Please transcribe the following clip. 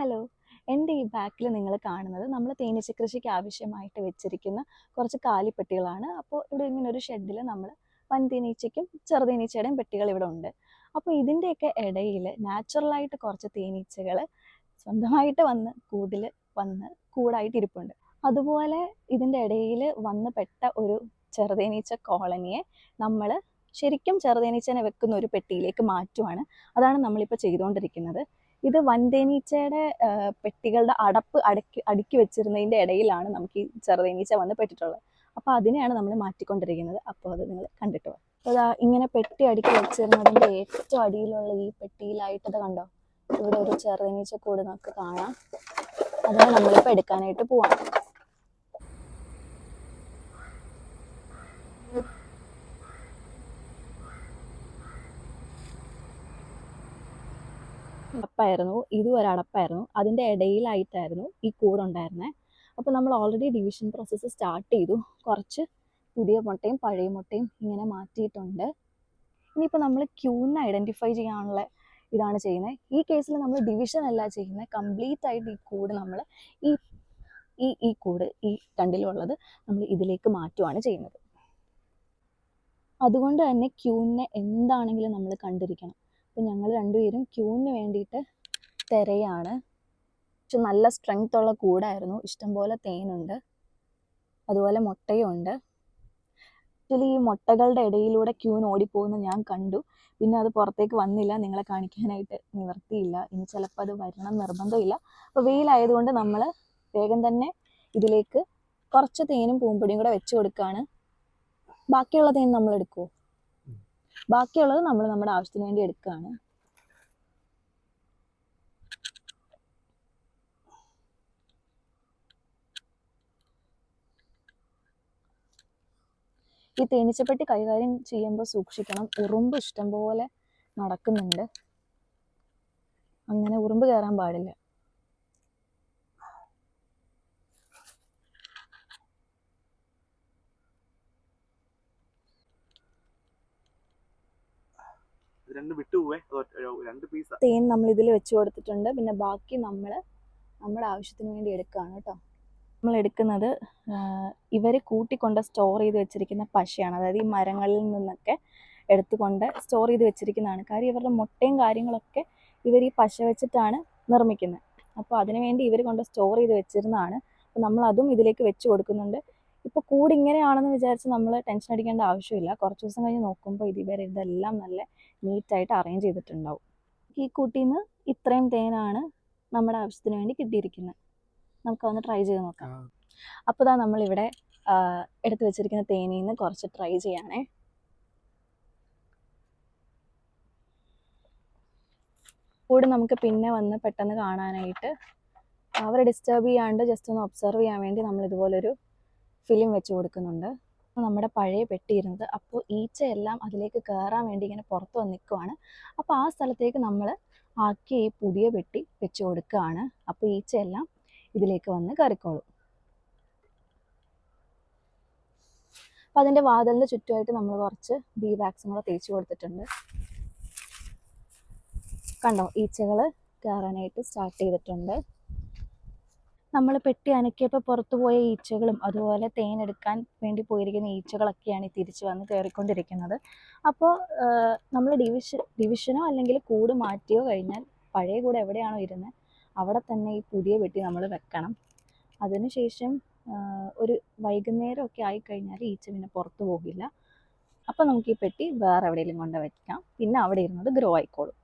Hello എന്റെ ഈ ബാക്കിൽ നിങ്ങൾ കാണുന്നത് നമ്മൾ തേനീച്ച കൃഷിക്ക് ആവശ്യമായിട്ട് വെച്ചിരിക്കുന്ന കുറച്ച് കാലിപ്പെട്ടികളാണ്. അപ്പോൾ ഇവിടെ ഇങ്ങനെ ഒരു ഷെഡിൽ നമ്മൾ വൻ വൻതേനീച്ചയ്ക്കും ചെറുതേനീച്ചയുടെയും പെട്ടികൾ ഇവിടെ ഉണ്ട്. അപ്പോൾ ഇതിന്റെയൊക്കെ ഇടയിൽ നാച്ചുറലായിട്ട് കുറച്ച് തേനീച്ചകൾ സ്വന്തമായിട്ട് വന്ന് കൂടിൽ വന്ന് കൂടായിട്ട് ഇരിപ്പുണ്ട്. അതുപോലെ ഇതിന്റെ ഇടയിൽ വന്ന് പെട്ട ഒരു ചെറുതേനീച്ച കോളനിയെ നമ്മൾ ശരിക്കും ചെറുതേനീച്ചനെ വെക്കുന്ന ഒരു പെട്ടിയിലേക്ക് മാറ്റുവാണ്. അതാണ് നമ്മളിപ്പോൾ ചെയ്തുകൊണ്ടിരിക്കുന്നത്. ഇത് വൻതേനീച്ചയുടെ പെട്ടികളുടെ അടപ്പ് അടക്കി അടുക്കി വെച്ചിരുന്നതിന്റെ ഇടയിലാണ് നമുക്ക് ഈ ചെറുതേനീച്ച വന്ന് പെട്ടിട്ടുള്ളത്. അപ്പോൾ അതിനെയാണ് നമ്മൾ മാറ്റിക്കൊണ്ടിരിക്കുന്നത്. അപ്പോൾ അത് നിങ്ങൾ കണ്ടിട്ട് അപ്പോൾ അതാ ഇങ്ങനെ പെട്ടി അടുക്കി വെച്ചിരുന്നതിന്റെ ഏറ്റവും അടിയിലുള്ള ഈ പെട്ടിയിലായിട്ടത് കണ്ടോ? ഇവിടെ ഒരു ചെറുതേനീച്ച കൂട് നമുക്ക് കാണാം. അതാണ് നമ്മളിപ്പോൾ എടുക്കാനായിട്ട് പോവാം അടപ്പായിരുന്നു ഇതും ഒരു അടപ്പായിരുന്നു. അതിന്റെ ഇടയിലായിട്ടായിരുന്നു ഈ കൂടുണ്ടായിരുന്നത് അപ്പോൾ നമ്മൾ ഓൾറെഡി ഡിവിഷൻ പ്രോസസ്സ് സ്റ്റാർട്ട് ചെയ്തു. കുറച്ച് പുതിയ മുട്ടയും പഴയ മുട്ടയും ഇങ്ങനെ മാറ്റിയിട്ടുണ്ട്. ഇനിയിപ്പോൾ നമ്മൾ ക്യൂന്ന് ഐഡന്റിഫൈ ചെയ്യാനുള്ള ഇതാണ് ചെയ്യുന്നത്. ഈ കേസിൽ നമ്മൾ ഡിവിഷൻ അല്ല ചെയ്യുന്നത്. കംപ്ലീറ്റ് ആയിട്ട് ഈ കൂട് നമ്മൾ ഈ ഈ ഈ കൂട് ഈ രണ്ടിലുള്ളത് നമ്മൾ ഇതിലേക്ക് മാറ്റുവാണ് ചെയ്യുന്നത്. അതുകൊണ്ട് തന്നെ ക്യൂവിനെ എന്താണെങ്കിലും നമ്മൾ കണ്ടിരിക്കണം. അപ്പം ഞങ്ങൾ രണ്ടുപേരും ക്യൂവിന് വേണ്ടിയിട്ട് തിരയാണ്. പക്ഷെ നല്ല സ്ട്രെങ്ത് ഉള്ള കൂടായിരുന്നു. ഇഷ്ടംപോലെ തേനുണ്ട്. അതുപോലെ മുട്ടയും ഉണ്ട്. ആക്ച്വലി ഈ മുട്ടകളുടെ ഇടയിലൂടെ ക്യൂൻ ഓടിപ്പോകുന്ന ഞാൻ കണ്ടു. പിന്നെ അത് പുറത്തേക്ക് വന്നില്ല. നിങ്ങളെ കാണിക്കാനായിട്ട് നിവർത്തിയില്ല. ഇനി ചിലപ്പോൾ അത് വരണം നിർബന്ധമില്ല. അപ്പോൾ വെയിലായതുകൊണ്ട് നമ്മൾ വേഗം തന്നെ ഇതിലേക്ക് കുറച്ച് തേനും പൂമ്പൊടിയും കൂടെ വെച്ച് കൊടുക്കുകയാണ് ബാക്കിയുള്ള തേൻ നമ്മൾ എടുക്കുമോ ബാക്കിയുള്ളത് നമ്മൾ നമ്മുടെ ആവശ്യത്തിന് വേണ്ടി എടുക്കുകയാണ് ഈ തേനീച്ചപ്പെട്ടി കൈകാര്യം ചെയ്യുമ്പോൾ സൂക്ഷിക്കണം. ഉറുമ്പ് ഇഷ്ടംപോലെ നടക്കുന്നുണ്ട്. അങ്ങനെ ഉറുമ്പ് കയറാൻ പാടില്ല. രണ്ട് രണ്ട് പീസ് തേൻ നമ്മൾ ഇതിൽ വെച്ച് കൊടുത്തിട്ടുണ്ട്. പിന്നെ ബാക്കി നമ്മൾ നമ്മുടെ ആവശ്യത്തിന് വേണ്ടി എടുക്കുകയാണ് കേട്ടോ. നമ്മൾ എടുക്കുന്നത് ഇവർ കൂട്ടിക്കൊണ്ട് സ്റ്റോർ ചെയ്ത് വെച്ചിരിക്കുന്ന പശയാണ്. അതായത് ഈ മരങ്ങളിൽ നിന്നൊക്കെ എടുത്തുകൊണ്ട് സ്റ്റോർ ചെയ്ത് വെച്ചിരിക്കുന്നതാണ്. കാര്യം ഇവരുടെ മുട്ടയും കാര്യങ്ങളൊക്കെ ഇവർ ഈ പശ വെച്ചിട്ടാണ് നിർമ്മിക്കുന്നത്. അപ്പോൾ അതിനുവേണ്ടി ഇവർ കൊണ്ട് സ്റ്റോർ ചെയ്ത് വെച്ചിരുന്നതാണ്. അപ്പോൾ നമ്മൾ അതും ഇതിലേക്ക് വെച്ച് കൊടുക്കുന്നുണ്ട്. ഇപ്പോൾ കൂടി ഇങ്ങനെയാണെന്ന് വിചാരിച്ച് നമ്മൾ ടെൻഷൻ അടിക്കേണ്ട ആവശ്യമില്ല. കുറച്ച് ദിവസം കഴിഞ്ഞ് നോക്കുമ്പോൾ ഇതുവരെ ഇതെല്ലാം നല്ല നീറ്റായിട്ട് അറേഞ്ച് ചെയ്തിട്ടുണ്ടാവും. ഈ കൂട്ടിൽ നിന്ന് ഇത്രയും തേനാണ് നമ്മുടെ ആവശ്യത്തിന് വേണ്ടി കിട്ടിയിരിക്കുന്നത്. നമുക്കൊന്ന് ട്രൈ ചെയ്ത് നോക്കാം. അപ്പോൾ ഇതാ നമ്മളിവിടെ എടുത്തു വെച്ചിരിക്കുന്ന തേനിൽ നിന്ന് കുറച്ച് ട്രൈ ചെയ്യാണേ. കൂടെ നമുക്ക് പിന്നെ വന്ന് പെട്ടെന്ന് കാണാനായിട്ട് അവരെ ഡിസ്റ്റർബ് ചെയ്യാണ്ട് ജസ്റ്റ് ഒന്ന് ഒബ്സർവ് ചെയ്യാൻ വേണ്ടി നമ്മൾ ഇതുപോലൊരു ഫിലിം വെച്ച് കൊടുക്കുന്നുണ്ട്. നമ്മുടെ പഴയ പെട്ടിയിരുന്നത് അപ്പോൾ ഈച്ചയെല്ലാം അതിലേക്ക് കയറാൻ വേണ്ടി ഇങ്ങനെ പുറത്ത് വന്ന് നിൽക്കുവാണ്. അപ്പോൾ ആ സ്ഥലത്തേക്ക് നമ്മൾ ആക്കി ഈ പുതിയ പെട്ടി വെച്ച് കൊടുക്കുകയാണ്. അപ്പോൾ ഈച്ചയെല്ലാം ഇതിലേക്ക് വന്ന് കയറിക്കോളും. അപ്പോൾ അതിന്റെ വാതിലിന്റെ ചുറ്റുമായിട്ട് നമ്മൾ കുറച്ച് ബീ വാക്സും കൂടെ തേച്ച് കൊടുത്തിട്ടുണ്ട്. കണ്ടോ ഈച്ചകൾ കയറാനായിട്ട് സ്റ്റാർട്ട് ചെയ്തിട്ടുണ്ട്. നമ്മൾ പെട്ടി അനക്കിയപ്പോൾ പുറത്തു പോയ ഈച്ചകളും അതുപോലെ തേനെടുക്കാൻ വേണ്ടി പോയിരിക്കുന്ന ഈച്ചകളൊക്കെയാണ് ഈ തിരിച്ചു വന്ന് കയറിക്കൊണ്ടിരിക്കുന്നത് അപ്പോൾ നമ്മൾ ഡിവിഷൻ ഡിവിഷനോ അല്ലെങ്കിൽ കൂട് മാറ്റിയോ കഴിഞ്ഞാൽ പഴയ കൂട് എവിടെയാണോ ഇരുന്നത് അവിടെ തന്നെ ഈ പുതിയ പെട്ടി നമ്മൾ വെക്കണം. അതിനുശേഷം ഒരു വൈകുന്നേരമൊക്കെ ആയിക്കഴിഞ്ഞാൽ ഈച്ച പിന്നെ പുറത്തു പോകില്ല. അപ്പോൾ നമുക്ക് ഈ പെട്ടി വേറെ എവിടെയെങ്കിലും കൊണ്ട് വയ്ക്കാം പിന്നെ അവിടെ ഇരുന്നത് ഗ്രോ ആയിക്കോളും.